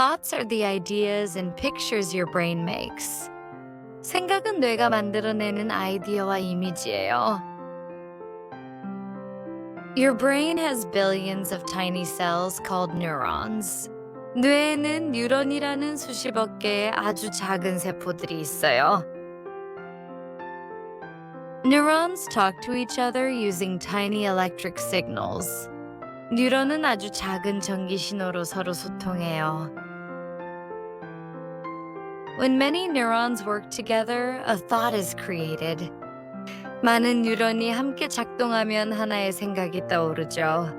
Thoughts are the ideas and pictures your brain makes. 생각은 뇌가 만들어내는 아이디어와 이미지예요. Your brain has billions of tiny cells called neurons. 뇌에는 뉴런이라는 수십억 개의 아주 작은 세포들이 있어요. Neurons talk to each other using tiny electric signals. 뉴런은 아주 작은 전기 신호로 서로 소통해요. When many neurons work together, a thought is created. 많은 뉴런이 함께 작동하면 하나의 생각이 떠오르죠.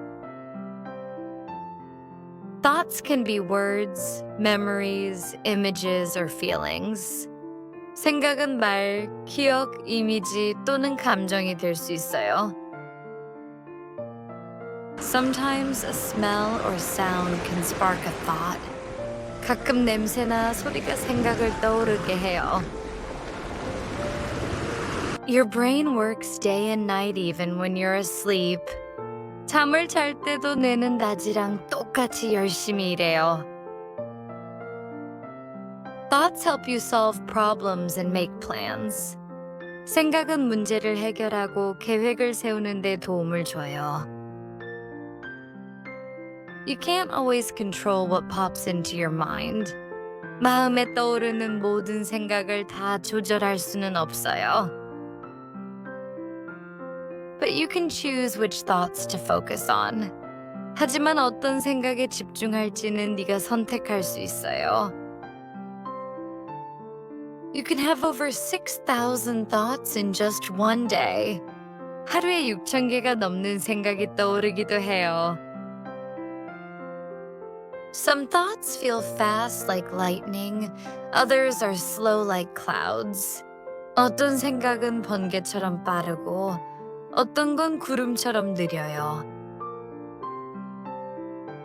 Thoughts can be words, memories, images, or feelings. 생각은 말, 기억, 이미지 또는 감정이 될 수 있어요. Sometimes a smell or sound can spark a thought. 가끔 냄새나 소리가 생각을 떠오르게 해요. Your brain works day and night even when you're asleep. 잠을 잘 때도 뇌는 낮이랑 똑같이 열심히 일해요. Thoughts help you solve problems and make plans. 생각은 문제를 해결하고 계획을 세우는 데 도움을 줘요. You can't always control what pops into your mind. 마음에 떠오르는 모든 생각을 다 조절할 수는 없어요. But you can choose which thoughts to focus on. 하지만 어떤 생각에 집중할지는 네가 선택할 수 있어요. You can have over 6,000 thoughts in just one day. 하루에 6,000개가 넘는 생각이 떠오르기도 해요. Some thoughts feel fast like lightning, others are slow like clouds. 어떤 생각은 번개처럼 빠르고 어떤 건 구름처럼 느려요.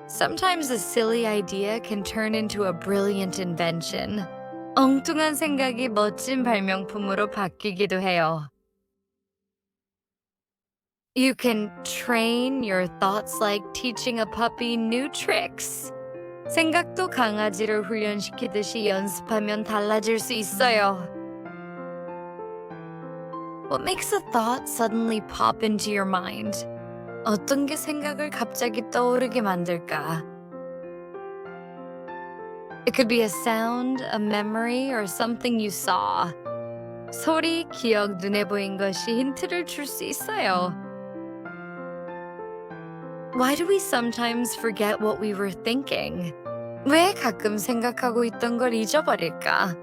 Sometimes a silly idea can turn into a brilliant invention. 엉뚱한 생각이 멋진 발명품으로 바뀌기도 해요. You can train your thoughts like teaching a puppy new tricks. 생각도 강아지를 훈련시키듯이 연습하면 달라질 수 있어요. What makes a thought suddenly pop into your mind? 어떤 게 생각을 갑자기 떠오르게 만들까? It could be a sound, a memory, or something you saw. 소리, 기억, 눈에 보인 것이 힌트를 줄 수 있어요. Why do we sometimes forget what we were thinking? 왜 가끔 생각하고 있던 걸 잊어버릴까?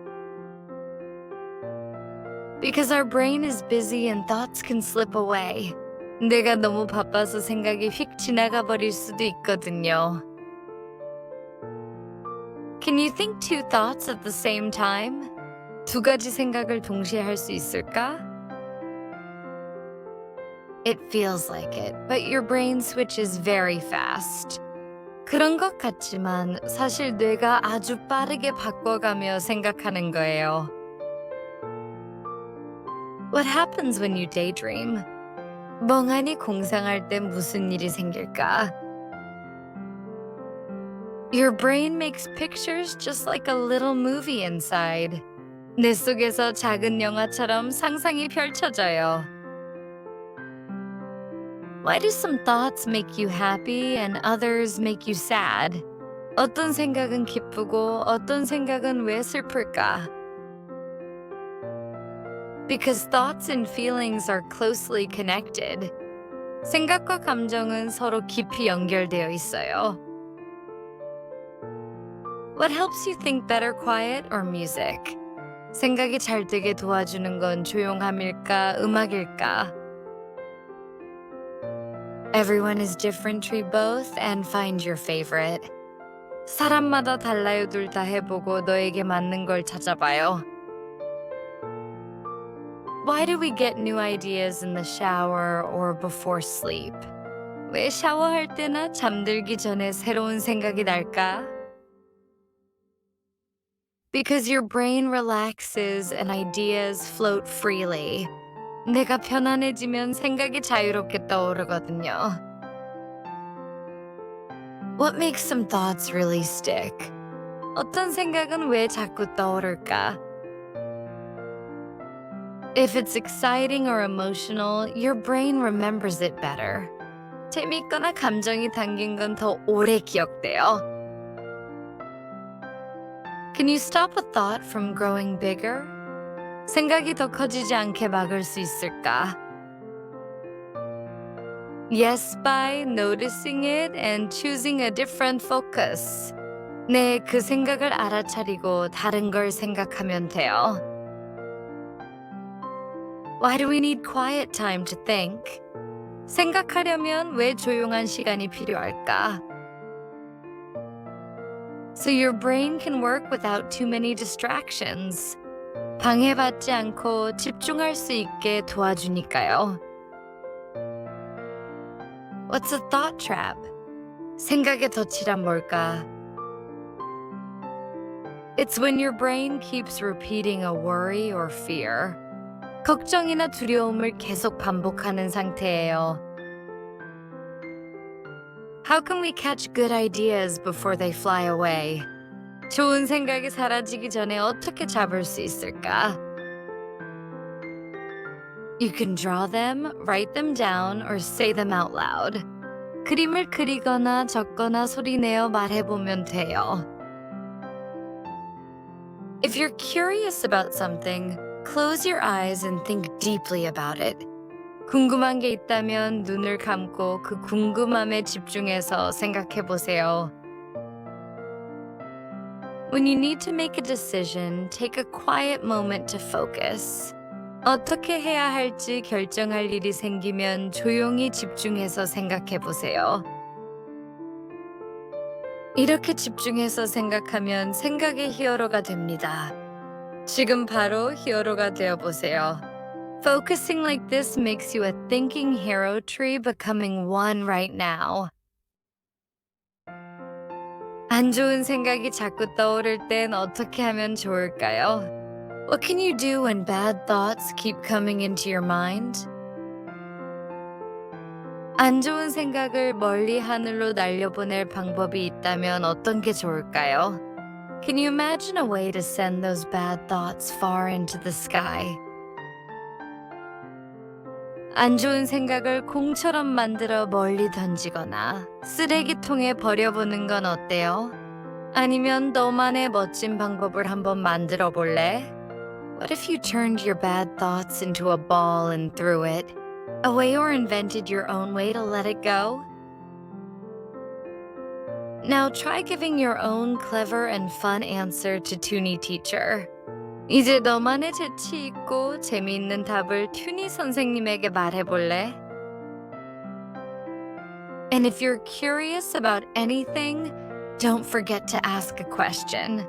Because our brain is busy and thoughts can slip away. 내가 너무 바빠서 생각이 휙 지나가 버릴 수도 있거든요. Can you think two thoughts at the same time? 두 가지 생각을 동시에 할 수 있을까? It feels like it, but your brain switches very fast. 그런 것 같지만 사실 뇌가 아주 빠르게 바꿔가며 생각하는 거예요. What happens when you daydream? 멍하니 공상할 때 무슨 일이 생길까? Your brain makes pictures just like a little movie inside. 뇌 속에서 작은 영화처럼 상상이 펼쳐져요. Why do some thoughts make you happy and others make you sad? 어떤 생각은 기쁘고 어떤 생각은 왜 슬플까? Because thoughts and feelings are closely connected. 생각과 감정은 서로 깊이 연결되어 있어요. What helps you think better quiet or music? 생각이 잘 되게 도와주는 건 조용함일까, 음악일까? Everyone is different, try both and find your favorite. 사람마다 달라요 둘 다 해보고 너에게 맞는 걸 찾아봐요. Why do we get new ideas in the shower or before sleep? 왜 샤워할 때나 잠들기 전에 새로운 생각이 날까? Because your brain relaxes and ideas float freely. 내가 편안해지면 생각이 자유롭게 떠오르거든요. What makes some thoughts really stick? 어떤 생각은 왜 자꾸 떠오를까? If it's exciting or emotional, your brain remembers it better. 재밌거나 감정이 담긴 건 더 오래 기억돼요. Can you stop a thought from growing bigger? 생각이 더 커지지 않게 막을 수 있을까? Yes, by noticing it and choosing a different focus. 네, 그 생각을 알아차리고 다른 걸 생각하면 돼요. Why do we need quiet time to think? 생각하려면 왜 조용한 시간이 필요할까? So your brain can work without too many distractions. 방해받지 않고 집중할 수 있게 도와주니까요. What's a thought trap? 생각의 덫이란 뭘까? It's when your brain keeps repeating a worry or fear. 걱정이나 두려움을 계속 반복하는 상태예요. How can we catch good ideas before they fly away? 좋은 생각이 사라지기 전에 어떻게 잡을 수 있을까? You can draw them, write them down, or say them out loud. 그림을 그리거나 적거나 소리내어 말해보면 돼요. If you're curious about something, close your eyes and think deeply about it. 궁금한 게 있다면 눈을 감고 그 궁금함에 집중해서 생각해 보세요. When you need to make a decision, take a quiet moment to focus. 어떻게 해야 할지 결정할 일이 생기면 조용히 집중해서 생각해 보세요. 이렇게 집중해서 생각하면 생각의 히어로가 됩니다. 지금 바로 히어로가 되어 보세요. Focusing like this makes you a thinking hero tree becoming one right now. 안 좋은 생각이 자꾸 떠오를 땐 어떻게 하면 좋을까요? What can you do when bad thoughts keep coming into your mind? 안 좋은 생각을 멀리 하늘로 날려보낼 방법이 있다면 어떤 게 좋을까요? Can you imagine a way to send those bad thoughts far into the sky? 안 좋은 생각을 공처럼 만들어 멀리 던지거나 쓰레기통에 버려보는 건 어때요? 아니면 너만의 멋진 방법을 한번 만들어 볼래? What if you turned your bad thoughts into a ball and threw it? Away or invented your own way to let it go? Now try giving your own clever and fun answer to Toonie Teacher. 이제 너만의 재치 있고 재미있는 답을 튜니 선생님에게 말해볼래? And if you're curious about anything, don't forget to ask a question.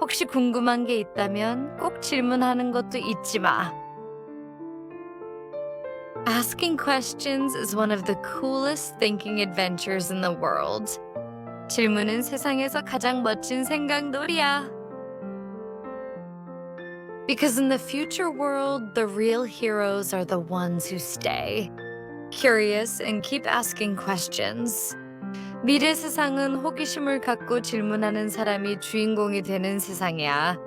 혹시 궁금한 게 있다면 꼭 질문하는 것도 잊지 마. Asking questions is one of the coolest thinking adventures in the world. 질문은 세상에서 가장 멋진 생각놀이야. Because in the future world, the real heroes are the ones who stay. Curious and keep asking questions. 미래 세상은 호기심을 갖고 질문하는 사람이 주인공이 되는 세상이야.